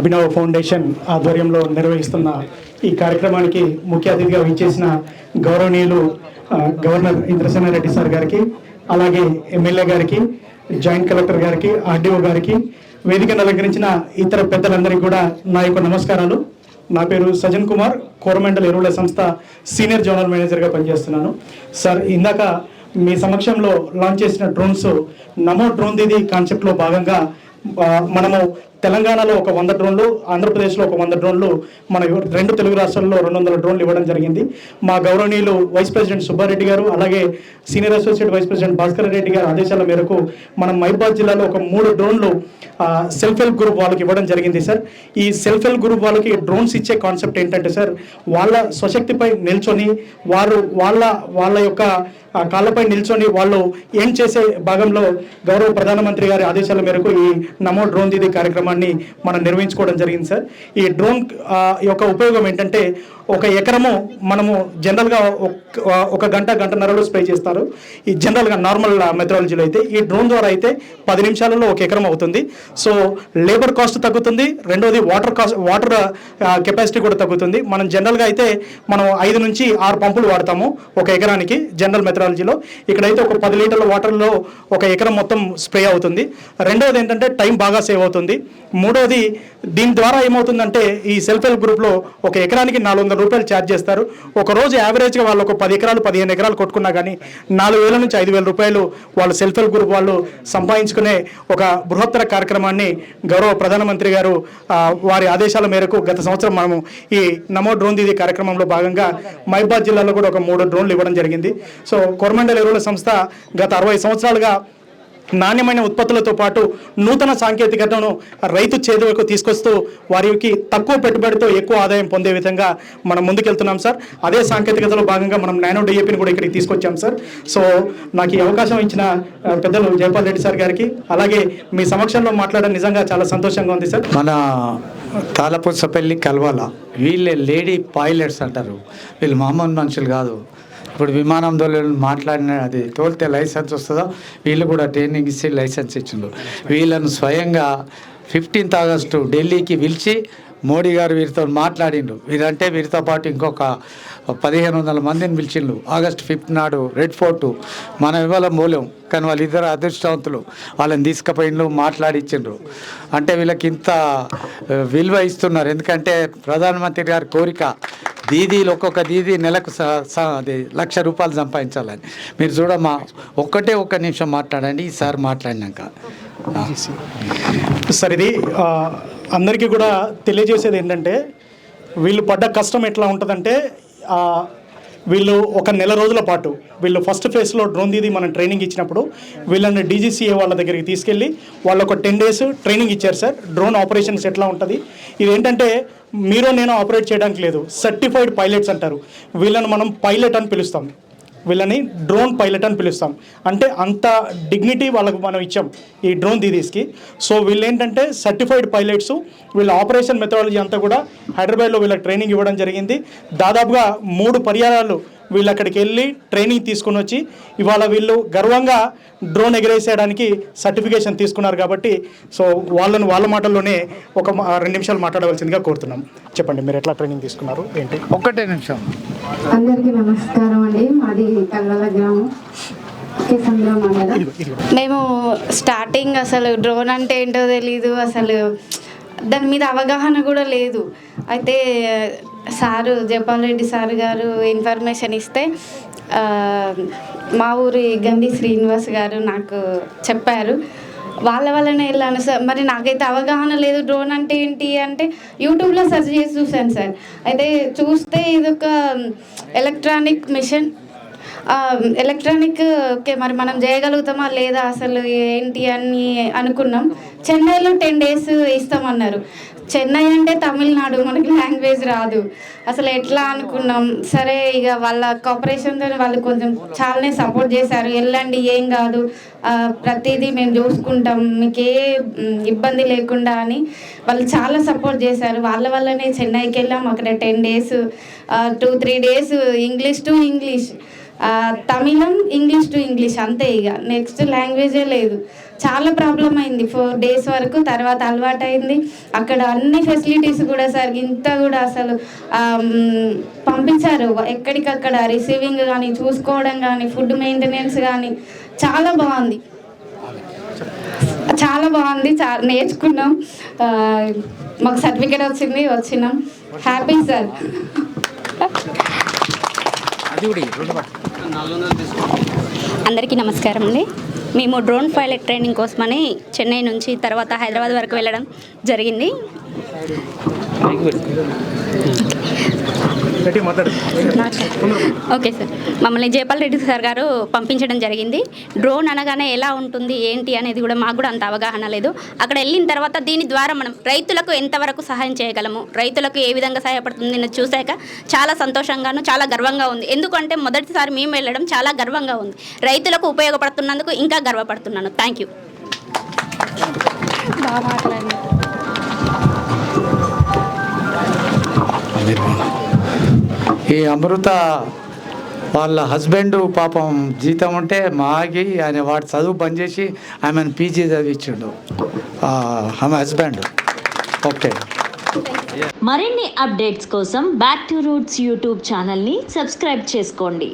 అభినవ ఫౌండేషన్ ఆధ్వర్యంలో నిర్వహిస్తున్న ఈ కార్యక్రమానికి ముఖ్య అతిథిగా విచ్చేసిన గౌరవనీయులు గవర్నర్ ఇంద్రసేన రెడ్డి సార్ గారికి అలాగే ఎమ్మెల్యే గారికి జాయింట్ కలెక్టర్ గారికి ఆర్డీఓ గారికి వేదికను అలంకరించిన ఇతర పెద్దలందరికీ కూడా నా యొక్క నమస్కారాలు. నా పేరు సజన్ కుమార్ కోరమండల్ ఎరువుల సంస్థ సీనియర్ జనరల్ మేనేజర్గా పనిచేస్తున్నాను. సార్ ఇందాక మీ సమక్షంలో లాంచ్ చేసిన డ్రోన్స్ నమో డ్రోన్ దీది కాన్సెప్ట్లో భాగంగా మనము తెలంగాణలో ఒక వంద డ్రోన్లు ఆంధ్రప్రదేశ్లో ఒక వంద డ్రోన్లు మన రెండు తెలుగు రాష్ట్రాల్లో రెండు వందల డ్రోన్లు ఇవ్వడం జరిగింది. మా గౌరవనీయులు వైస్ ప్రెసిడెంట్ సుబ్బారెడ్డి గారు అలాగే senior associate vice president Bhaskar Reddy గారి ఆదేశాల మేరకు మనం మైబాద్ జిల్లాలో ఒక మూడు డ్రోన్లు సెల్ఫ్ హెల్ప్ గ్రూప్ వాళ్ళకి ఇవ్వడం జరిగింది సార్. ఈ సెల్ఫ్ హెల్ప్ గ్రూప్ వాళ్ళకి డ్రోన్స్ ఇచ్చే కాన్సెప్ట్ ఏంటంటే సార్ వాళ్ళ స్వశక్తిపై నిల్చొని వారు వాళ్ళ వాళ్ళ యొక్క కాళ్ళపై నిల్చొని వాళ్ళు ఏం చేసే భాగంలో గౌరవ ప్రధానమంత్రి గారి ఆదేశాల మేరకు ఈ నమో డ్రోన్ దీది కార్యక్రమాన్ని మనం నిర్వహించుకోవడం జరిగింది సార్. ఈ డ్రోన్ యొక్క ఉపయోగం ఏంటంటే ఒక ఎకరము మనము జనరల్గా ఒక- ఒక గంట గంటన్నరలో స్ప్రే చేస్తారు. ఈ జనరల్గా నార్మల్ మెథడాలజీలో అయితే ఈ డ్రోన్ ద్వారా అయితే పది నిమిషాలలో ఒక ఎకరం అవుతుంది. సో లేబర్ కాస్ట్ తగ్గుతుంది. రెండోది వాటర్ కాస్ట్ వాటర్ కెపాసిటీ కూడా తగ్గుతుంది. మనం జనరల్గా అయితే మనం ఐదు నుంచి ఆరు పంపులు వాడతాము ఒక ఎకరానికి జనరల్ మెథడాలజీలో. ఇక్కడైతే ఒక పది లీటర్ల వాటర్లో ఒక ఎకరం మొత్తం స్ప్రే అవుతుంది. రెండోది ఏంటంటే టైం బాగా సేవ్ అవుతుంది. మూడోది దీని ద్వారా ఏమవుతుందంటే ఈ సెల్ఫ్ హెల్ప్ గ్రూప్లో ఒక ఎకరానికి నాలుగు వందల రూపాయలు ఛార్జ్ చేస్తారు. ఒక రోజు యావరేజ్గా వాళ్ళు ఒక పది ఎకరాలు పదిహేను ఎకరాలు కొట్టుకున్నా కానీ నాలుగు వేల నుంచి ఐదు వేల రూపాయలు వాళ్ళు సెల్ఫ్ హెల్ప్ గ్రూప్ వాళ్ళు సంపాదించుకునే ఒక బృహత్తర కార్యక్రమాన్ని గౌరవ ప్రధానమంత్రి గారు వారి ఆదేశాల మేరకు గత సంవత్సరం మనము ఈ నమో డ్రోన్ దీది కార్యక్రమంలో భాగంగా మహిబాద్ జిల్లాలో కూడా ఒక మూడు డ్రోన్లు ఇవ్వడం జరిగింది. సో కొరమండల్ ఎరువుల సంస్థ గత అరవై సంవత్సరాలుగా నాణ్యమైన ఉత్పత్తులతో పాటు నూతన సాంకేతికతను రైతు చేతులకు తీసుకొస్తూ వారికి తక్కువ పెట్టుబడితో ఎక్కువ ఆదాయం పొందే విధంగా మనం ముందుకెళ్తున్నాం సార్. అదే సాంకేతికతలో భాగంగా మనం నానో డిఏపిని కూడా ఇక్కడికి తీసుకొచ్చాం సార్. సో నాకు ఈ అవకాశం ఇచ్చిన పెద్దలు జయపాల్ రెడ్డి సార్ గారికి అలాగే మీ సమక్షంలో మాట్లాడడం నిజంగా చాలా సంతోషంగా ఉంది సార్. మన తాళపుసపల్లి కలవాల వీళ్ళే లేడీ పైలట్స్ అంటారు. వీళ్ళు మామూలు మనుషులు కాదు. ఇప్పుడు విమానం దోళ్ళు మాట్లాడిన అది తోలితే లైసెన్స్ వస్తుందో? వీళ్ళు కూడా ట్రైనింగ్ ఇచ్చి లైసెన్స్ ఇచ్చిండ్రు. వీళ్ళను స్వయంగా ఫిఫ్టీన్త్ ఆగస్టు ఢిల్లీకి పిలిచి మోడీ గారు వీరితో మాట్లాడిండు వీరంటే వీరితో పాటు ఇంకొక పదిహేను వందల మందిని పిలిచిండు ఆగస్ట్ ఫిఫ్త్ నాడు రెడ్ ఫోర్టు మనం ఇవాళ మూలం కానీ వాళ్ళిద్దరు అదృష్టవంతులు. వాళ్ళని తీసుకుపోయిండ్రు మాట్లాడిచ్చిండ్రు. అంటే వీళ్ళకి ఇంత విలువ ఇస్తున్నారు. ఎందుకంటే ప్రధానమంత్రి గారి కోరిక దీదీలు ఒక్కొక్క దీదీ నెలకు స- అది లక్ష రూపాయలు సంపాదించాలని. మీరు చూడమ్మా ఒక్కటే ఒక్క నిమిషం మాట్లాడండి ఈసారి మాట్లాడినాక. సార్ ఇది అందరికీ కూడా తెలియజేసేది ఏంటంటే వీళ్ళు పడ్డ కష్టం ఎట్లా ఉంటుందంటే వీళ్ళు ఒక నెల రోజుల పాటు వీళ్ళు ఫస్ట్ ఫేజ్లో డ్రోన్ దీది మనం ట్రైనింగ్ ఇచ్చినప్పుడు వీళ్ళని డీజీసీఏ వాళ్ళ దగ్గరికి తీసుకెళ్ళి వాళ్ళు ఒక టెన్ డేస్ ట్రైనింగ్ ఇచ్చారు సార్. డ్రోన్ ఆపరేషన్స్ ఎట్లా ఉంటుంది? ఇదేంటంటే మీరు నేను ఆపరేట్ చేయడానికి లేదు సర్టిఫైడ్ పైలట్స్ అంటారు. వీళ్ళని మనం పైలట్ అని పిలుస్తాం. వీళ్ళని డ్రోన్ పైలట్ అని పిలుస్తాం. అంటే అంత డిగ్నిటీ వాళ్ళకు మనం ఇచ్చాం ఈ డ్రోన్ దీదీస్కి. సో వీళ్ళు ఏంటంటే సర్టిఫైడ్ పైలట్స్ వీళ్ళ ఆపరేషన్ మెథడాలజీ అంతా కూడా హైదరాబాద్లో వీళ్ళకి ట్రైనింగ్ ఇవ్వడం జరిగింది. దాదాపుగా మూడు పర్యాయాలు వీళ్ళు అక్కడికి వెళ్ళి ట్రైనింగ్ తీసుకుని వచ్చి ఇవాళ వీళ్ళు గర్వంగా డ్రోన్ ఎగరేసేయడానికి సర్టిఫికేషన్ తీసుకున్నారు కాబట్టి సో వాళ్ళని వాళ్ళ మాటల్లోనే ఒక మా- రెండు నిమిషాలు మాట్లాడవలసిందిగా కోరుతున్నాం. చెప్పండి మీరు ఎట్లా ట్రైనింగ్ తీసుకున్నారు? ఏంటి? ఒక్కటే నిమిషం. అందరికీ నమస్కారం అండి. మాది గ్రామం. మేము స్టార్టింగ్ అసలు డ్రోన్ అంటే ఏంటో తెలీదు. అసలు దాని మీద అవగాహన కూడా లేదు. అయితే sir Japal Reddy sir garu information ఇస్తే మా ఊరి గండి శ్రీనివాస్ గారు నాకు చెప్పారు. వాళ్ళ వల్లనే వెళ్ళాను సార్. మరి నాకైతే అవగాహన లేదు డ్రోన్ అంటే ఏంటి అంటే యూట్యూబ్లో సెర్చ్ చేసి చూశాను సార్. అయితే చూస్తే ఇదొక ఎలక్ట్రానిక్ మిషన్. ఎలక్ట్రానిక్ ఓకే మరి మనం చేయగలుగుతామా లేదా అసలు ఏంటి అని అనుకున్నాం. చెన్నైలో టెన్ డేస్ ఇస్తామన్నారు. చెన్నై అంటే తమిళనాడు మనకి లాంగ్వేజ్ రాదు. అసలు ఎట్లా అనుకున్నాం? సరే ఇక వాళ్ళ కోఆపరేషన్తో వాళ్ళు కొంచెం చాలానే సపోర్ట్ చేశారు. వెళ్ళండి ఏం కాదు. ప్రతిదీ మేము చూసుకుంటాం. మీకు ఏ ఇబ్బంది లేకుండా అని వాళ్ళు చాలా సపోర్ట్ చేశారు. వాళ్ళ వల్లనే చెన్నైకి వెళ్ళాం. అక్కడ ten days two three days English to English Tamil English to English అంతే ఇక. నెక్స్ట్ లాంగ్వేజే లేదు. చాలా ప్రాబ్లం అయింది. ఫోర్ డేస్ వరకు తర్వాత అలవాటు అయింది. అక్కడ అన్ని ఫెసిలిటీస్ కూడా సార్ ఇంత కూడా అసలు పంపించారు. ఎక్కడికక్కడ రిసీవింగ్ కానీ చూసుకోవడం కానీ ఫుడ్ మెయింటెనెన్స్ కానీ చాలా బాగుంది. చాలా బాగుంది. చా నేర్చుకున్నాం. మాకు సర్టిఫికేట్ వచ్చింది వచ్చినాం. హ్యాపీ సార్ అందరికీ నమస్కారం అండి. మేము డ్రోన్ పైలట్ ట్రైనింగ్ కోసమని చెన్నై నుంచి తర్వాత హైదరాబాద్ వరకు వెళ్ళడం జరిగింది. Okay sir. మమ్మల్ని జయపాల్ రెడ్డి సార్ గారు పంపించడం జరిగింది. డ్రోన్ అనగానే ఎలా ఉంటుంది ఏంటి అనేది కూడా మాకు కూడా అంత అవగాహన లేదు. అక్కడ వెళ్ళిన తర్వాత దీని ద్వారా మనం రైతులకు ఎంతవరకు సహాయం చేయగలము రైతులకు ఏ విధంగా సహాయపడుతుంది అనేది చూశాక చాలా సంతోషంగాను చాలా గర్వంగా ఉంది. ఎందుకంటే మొదటిసారి మేము వెళ్ళడం చాలా గర్వంగా ఉంది. రైతులకు ఉపయోగపడుతున్నందుకు ఇంకా గర్వపడుతున్నాను. థ్యాంక్ యూ బాగా ఈ అమృత వాళ్ళ హస్బెండ్ పాపం జీతం ఉంటే మాగి ఆయన వాడు చదువు బంద్ చేసి ఆమెను పీజీ చదివించిండు. ఆమె హస్బెండ్. ఓకే. మరిన్ని అప్డేట్స్ కోసం బ్యాక్ టు రూట్స్ యూట్యూబ్ ఛానల్ని సబ్స్క్రైబ్ చేసుకోండి.